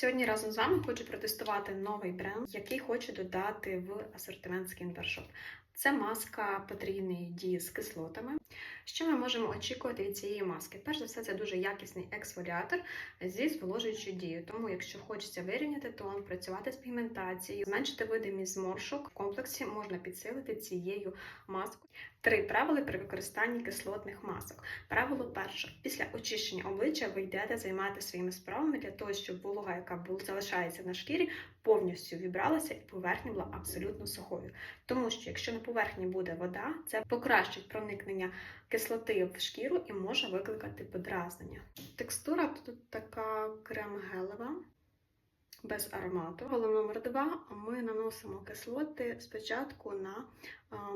Сьогодні разом з вами хочу протестувати новий бренд, який хочу додати в асортимент Skin. Це маска потрійної дії з кислотами. Що ми можемо очікувати від цієї маски? Перш за все, це дуже якісний ексфоліатор зі зволожуючою дією. Тому, якщо хочеться вирівняти тон, працювати з пігментацією, зменшити видимість зморшок, в комплексі можна підсилити цією маскою. Три правила при використанні кислотних масок. Правило перше: після очищення обличчя ви йдете займатися своїми справами для того, щоб волога, яка залишається на шкірі, повністю вібралася і поверхня була абсолютно сухою. Тому що якщо на поверхні буде вода, це покращить проникнення кислоти в шкіру і може викликати подразнення. Текстура тут така крем-гелева. Без аромату. Правило номер два. Ми наносимо кислоти спочатку на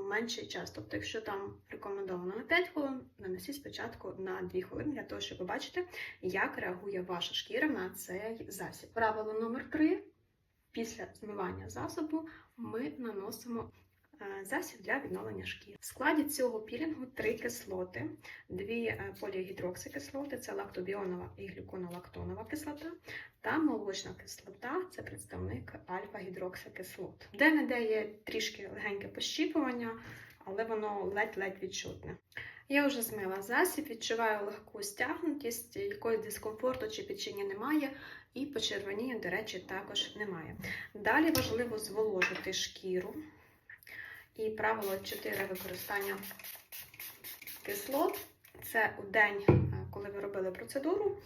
менший час. Тобто, якщо там рекомендовано на 5 хвилин, нанесіть спочатку на 2 хвилини для того, щоб побачити, як реагує ваша шкіра на цей засіб. Правило номер 3. Після змивання засобу ми наносимо е, засіб для відновлення шкіри. В складі цього пілінгу три кислоти, дві е, полігідроксикислоти, це лактобіонова і глюконолактонова кислота, та молочна кислота це представник альфа-гідроксикислот. Де-не-де є трішки легеньке пощіпування, але воно ледь-ледь відчутне. Я вже змила засіб, відчуваю легку стягнутість, якогось дискомфорту чи печіння немає, і почервонію, до речі, також немає. Далі важливо зволожити шкіру. І правило 4 використання кислот це у день, коли ви робили процедуру,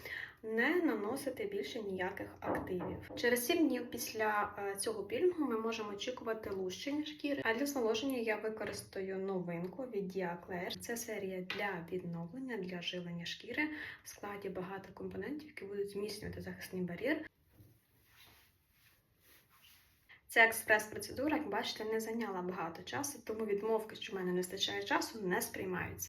не наносити більше ніяких активів. Через 7 днів після е, цього пілінгу ми можемо очікувати лущення шкіри. А для зволоження я використаю новинку від Diaclair. Це серія для відновлення, для живлення шкіри в складі багато компонентів, які будуть зміцнювати захисний бар'єр. Ця експрес-процедура, як бачите, не зайняла багато часу, тому відмовки, що в мене не вистачає часу, не сприймаються.